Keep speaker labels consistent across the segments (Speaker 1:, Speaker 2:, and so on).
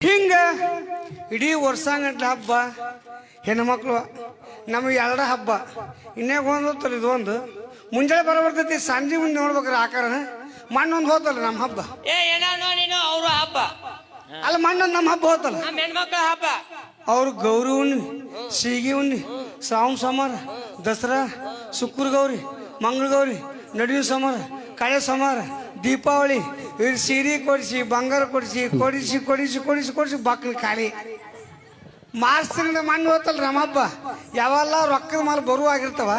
Speaker 1: ಹಿಂಗ ಇಡೀ ವರ್ಷಾಂಗಟ್ಲೆ ಹಬ್ಬ ಹೆಣ್ಮಕ್ಳು ನಮಗೆ ಎರಡ ಹಬ್ಬ. ಇನ್ನೇ ಒಂದು ಹೋತಲ್ಲ ಇದು ಒಂದು. ಮುಂಜಾನೆ ಬರಬರ್ತೈತಿ ಸಂಜೆ ಮುಂದೆ ನೋಡ್ಬೇಕ್ರಿ ಆಕಾರ ಮಣ್ಣೊಂದು ಹೋತಲ್ಲ ನಮ್ಮ ಹಬ್ಬ.
Speaker 2: ಏ ಏನೋ ನೋಡಿನು ಅವ್ರು ಹಬ್ಬ.
Speaker 1: ಅಲ್ಲ ಮಣ್ಣೊಂದು ನಮ್ಮ ಹಬ್ಬ ಹೋತಲ್ಲ.
Speaker 2: ನಮ್ಮ ಹೆಣ್ಮಕ್ಳ ಹಬ್ಬ.
Speaker 1: ಅವ್ರು ಗೌರಿ ಉಣ್ಣಿ ಸೀಗಿ ಉಣ್ಣಿ ಶ್ರಾವಣ ಸಮಾರ ದಸರಾ ಶುಕ್ರ ಗೌರಿ ಮಂಗಳ ಗೌರಿ ನಡುವಿನ ಸಮಾರ ಕಳೆ ಸಮಾರ ದೀಪಾವಳಿ ಇವ್ರು ಸೀರೆ ಕೊಡಿಸಿ, ಬಂಗಾರ ಕೊಡಿಸಿ ಕೊಡಿಸಿ ಕೊಡಿಸಿ ಕೊಡಿಸಿ ಕೊಡಿಸಿ ಬಕ್ಕನ ಖಾಲಿ. ಮಾರ್ಚ್ ತಿಂಗಳ ಮಣ್ಣು ಹೋತಲ್ಲ ಹಬ್ಬ ಯಾವೆಲ್ಲ ರೊಕ್ಕದ ಮೇಲೆ ಬರುವಾಗಿರ್ತಾವ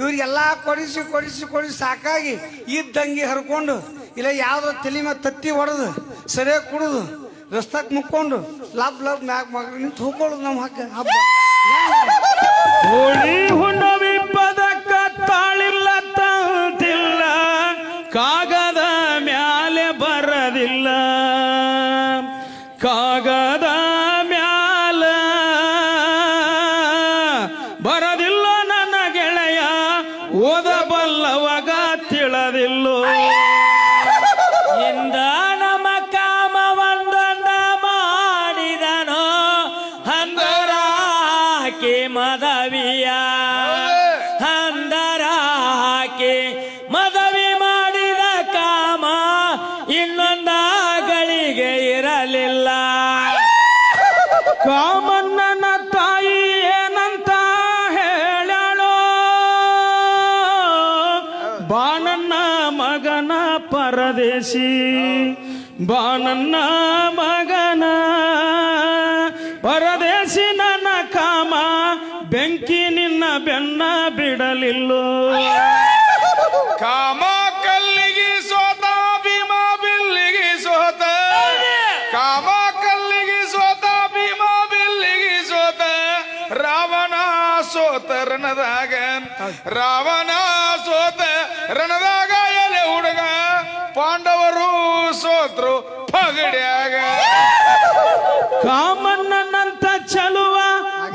Speaker 1: ಇವ್ರಿಗೆಲ್ಲ ಕೊಡಿಸಿ ಕೊಡಿಸಿ ಕೊಡಿಸಿ ಸಾಕಾಗಿ ಇದ್ದಂಗಿ ಹರ್ಕೊಂಡು, ಇಲ್ಲ ಯಾವ್ದೋ ತಲೆ ಮೇಲೆ ತತ್ತಿ ಹೊಡೆದು ಸರಿಯಾಗಿ ಕುಡಿದು ರಸ್ತಕ್ಕೆ ಮುಕ್ಕೊಂಡು, ಲಬ್ ಲಬ್ ಮ್ಯಾಗ ಮಗ ನಿಂತು ಹೋಗ್ಕೊಳ್ಳೋದು ನಮ್ಮ ಹಕ್ಕ. ಹಬ್ಬ.
Speaker 3: ಹೋಳಿ ಹುಣ್ಣವಿ ಪದಕ್ಕ ತಾಳಿಲ್ಲ ತಂತಿಲ್ಲ. ಕಾಗದ ಕಾಮಣ್ಣನ ತಾಯಿ ಏನಂತ ಹೇಳೋ ಬಾನನ್ನ ಮಗನ ಪರದೇಶಿ ಬಾನನ್ನ ಮಗನ ಪರದೇಶಿ ನನ್ನ ಕಾಮ, ಬೆಂಕಿ ನಿನ್ನ ಬೆನ್ನ ಬಿಡಲಿಲ್ಲೋ?
Speaker 4: ಸೋತ ರಣದಾಗ ರಾವಣ ಸೋತ ರಣದಾಗ ಎಲೆ ಹುಡುಗ, ಪಾಂಡವರು ಸೋತರು ಪಗಡ್ಯಾಗ.
Speaker 3: ಕಾಮಣ್ಣನಂತ ಚಲುವ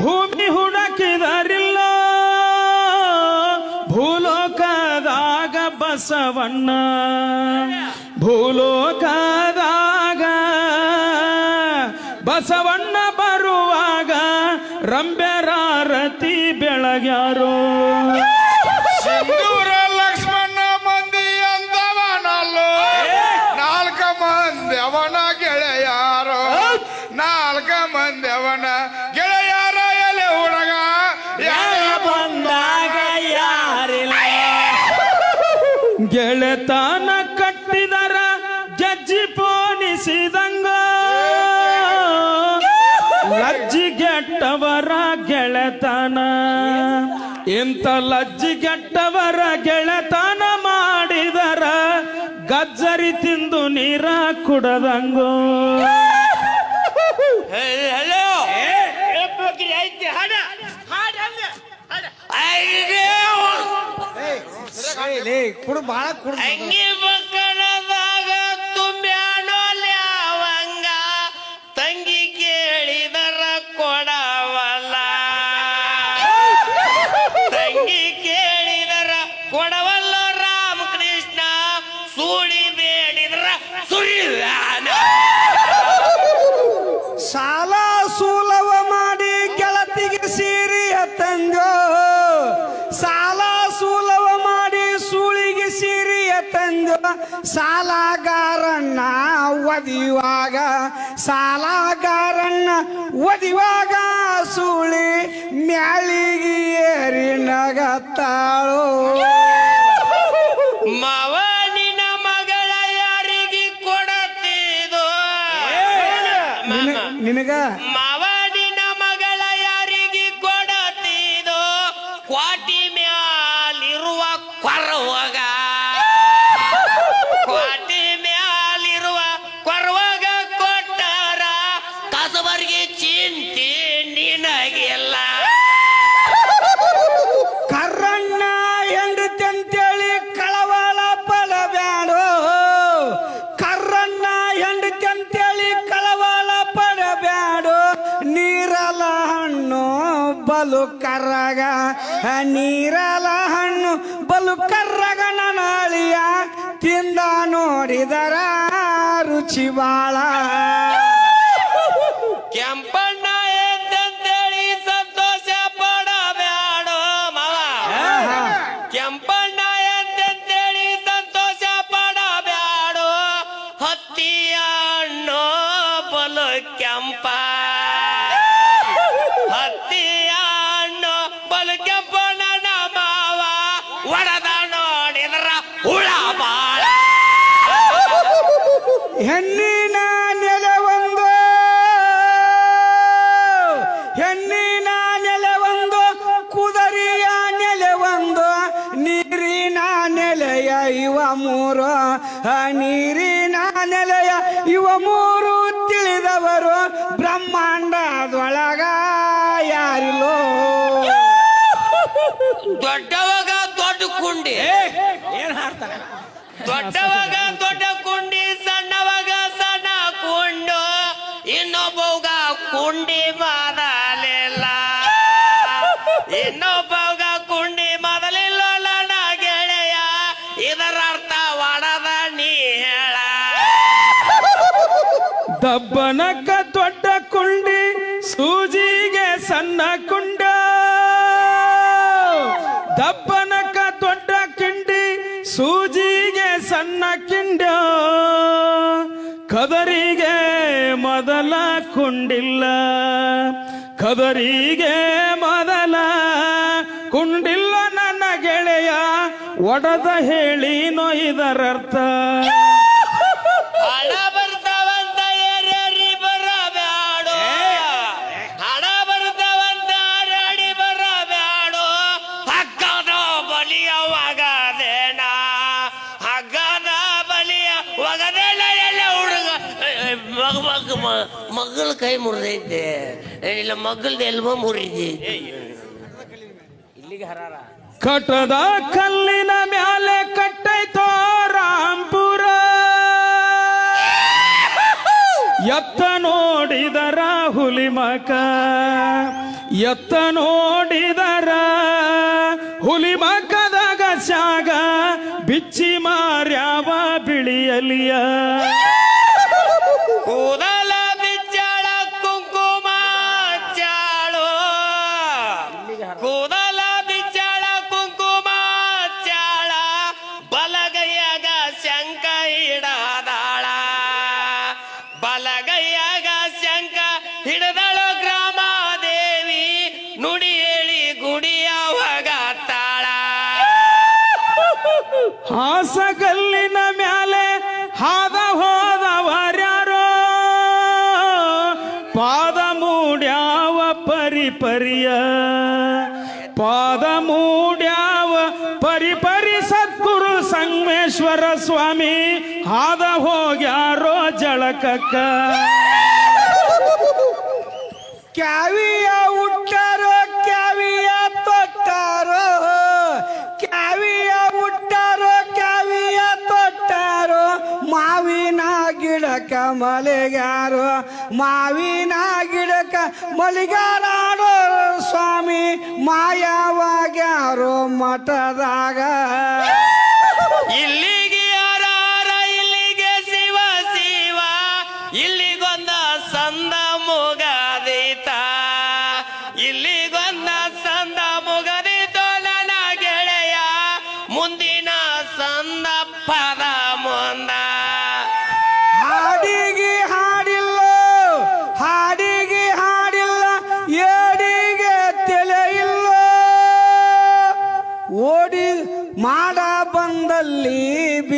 Speaker 3: ಭೂಮಿ ಹುಡುಕಿದರಿಲ್ಲ. ಭೂಲೋಕದಾಗ ಬಸವಣ್ಣ ಭೂಲೋಕದಾಗ ರಂಬೆರಾರತಿ ಬೆಳಗ್ಯಾರೋ.
Speaker 4: ಸಿಂಧೂರ ಲಕ್ಷ್ಮಣ ಮಂದಿ ಅಂದವನಲ್ಲೋ ನಾಲ್ಕ ಮಂದಿ ಅವನ ಗೆಳೆಯಾರೋ. ನಾಲ್ಕ ಮಂದಿ ಅವನ ಗೆಳೆಯಾರ ಎಲೆ ಹುಡುಗ. ಯಾರ
Speaker 3: ಬಂದಾಗ ಯಾರಿಲ್ಲ. ಗೆಳೆತನ ಕಟ್ಟಿದರ ಜಜ್ಜಿ ಪೋಣಿಸಿದಂಗ ಇಂಥ ಲಜ್ಜಿಗೆಟ್ಟವರ ಗೆಳೆತನ ಮಾಡಿದರ ಗಜ್ಜರಿ ತಿಂದು ನೀರ ಕುಡದಂಗೋ.
Speaker 2: ಹಲೋ ಐತಿ ಹಾಡ ಹಾಡ
Speaker 1: ಲೇ ಕುಡು. ಭಾಳ ಕುಡು ತಂದೋ ಸಾಲಗಾರನ್ನ ಒದಿವಾಗ ಸಾಲಗಾರಣ್ಣ ಒದಿವಾಗ ಸುಳಿ ಮ್ಯಾಳಿಗೆ ಏರಿ ನಗತ್ತಾಳೋ. ಕರ್ರಗ ನೀರಲ ಹಣ್ಣು ಬಲು ಕರ್ರಗ ನಾಳಿಯ ತಿಂದ ನೋಡಿದರ ರುಚಿ ಬಾಳ.
Speaker 2: ಒಡದ ನೋಡಿದ್ರ ಹುಳ ಬಾಳ.
Speaker 1: ಹೆಣ್ಣಿನ ನೆಲವೊಂದು ಹೆಣ್ಣಿನ ನೆಲವೊಂದು ಕುದರಿಯ ನೆಲವೊಂದು ನೀರಿನ ನೆಲೆಯ ಇವ ಮೂರು, ಆ
Speaker 2: ದೊಡ್ಡವಾಗ ದೊಡ್ಡ ಕುಂಡಿ, ಸಣ್ಣವಾಗ ಸಣ್ಣ ಕುಂಡು. ಇನ್ನೊಬ್ಬವಾಗ ಕುಂಡಿ ಮಾದಲಿಲ್ಲ. ಇನ್ನೊಬ್ಬವಾಗ ಕುಂಡಿ ಮಾದಲಿಲ್ಲ ಗೆಳೆಯ. ಇದರ ಅರ್ಥ ಒಡದ ನೀ ಹೇಳ
Speaker 3: ದಬ್ಬನಕ್ಕ ದೊಡ್ಡ ಕುಂಡಿ, ಸೂಜಿಗೆ ಸಣ್ಣ ಕುಂಡ. ದಬ್ಬನಕ ದೊಡ್ಡ ಕಿಂಡಿ ಸೂಜಿಗೆ ಕುಂಡಿಲ್ಲ. ಕದರಿಗೆ ಮೊದಲ ಕುಂಡಿಲ್ಲ ನನ್ನ ಗೆಳೆಯ ಒಡದ ಹೇಳಿ ಇದರರ್ಥ.
Speaker 2: ಮಗಳ ಕೈ ಮುರಿದೈತೆ. ಇಲ್ಲ ಮಗಳದ ಎಲ್ಬೋ ಹರಾರ.
Speaker 3: ಕಟದ ಕಲ್ಲಿನ ಮ್ಯಾಲೆ ಕಟ್ಟೈತೋ ರಾಂಪುರ ಎತ್ತ ನೋಡಿದರ ಹುಲಿ ಮಕ. ಎತ್ತ ನೋಡಿದರ ಹುಲಿ ಮಕದಾಗ ಶಾಗ. ಬಿಚ್ಚಿ ಮಾರ್ಯಾವ ಬಿಳಿಯಲಿಯ ಹಾಸಗಲ್ಲಿನ ಮ್ಯಾಲೆ ಹಾದ ಹೋದವರ್ಯಾರೋ? ಪಾದ ಮೂಡ್ಯಾವ ಪರಿ ಪರಿಯ ಪಾದ ಮೂಡ್ಯಾವ ಪರಿ ಪರಿ ಸದ್ಗುರು ಸಂಗಮೇಶ್ವರ ಸ್ವಾಮಿ, ಹಾದ ಹೋಗ್ಯಾರೋ ಜಳಕಕ್ಕ?
Speaker 1: ಕ್ಯಾವಿಯ ಮಲೆಗಾರೋ ಮಾವಿನ ಗಿಡಕ ಮಲಿಗಾರಾಡೋ ಸ್ವಾಮಿ. ಮಾಯಾವಾಗ್ಯಾರು ಮಠದಾಗ?
Speaker 2: ಇಲ್ಲಿಗೆ ಯಾರಾರ, ಇಲ್ಲಿಗೆ ಶಿವ ಶಿವ. ಇಲ್ಲಿಗೊಂದ ಸಂದ ಇಲ್ಲಿಗೊಂದ ಸಂದ ನನ್ನ ಗೆಳೆಯ. ಮುಂದಿನ ಸಂದ ಪದ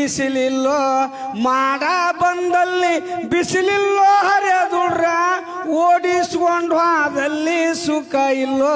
Speaker 1: ಬಿಸಿಲಿಲ್ಲೋ ಮಾಡ ಬಂದಲ್ಲಿ ಬಿಸಿಲಿಲ್ಲೋ ಹರಿಯದುಡ್ರ ಓಡಿಸ್ಕೊಂಡು ಹೋದಲ್ಲಿ ಸುಖ ಇಲ್ಲೋ.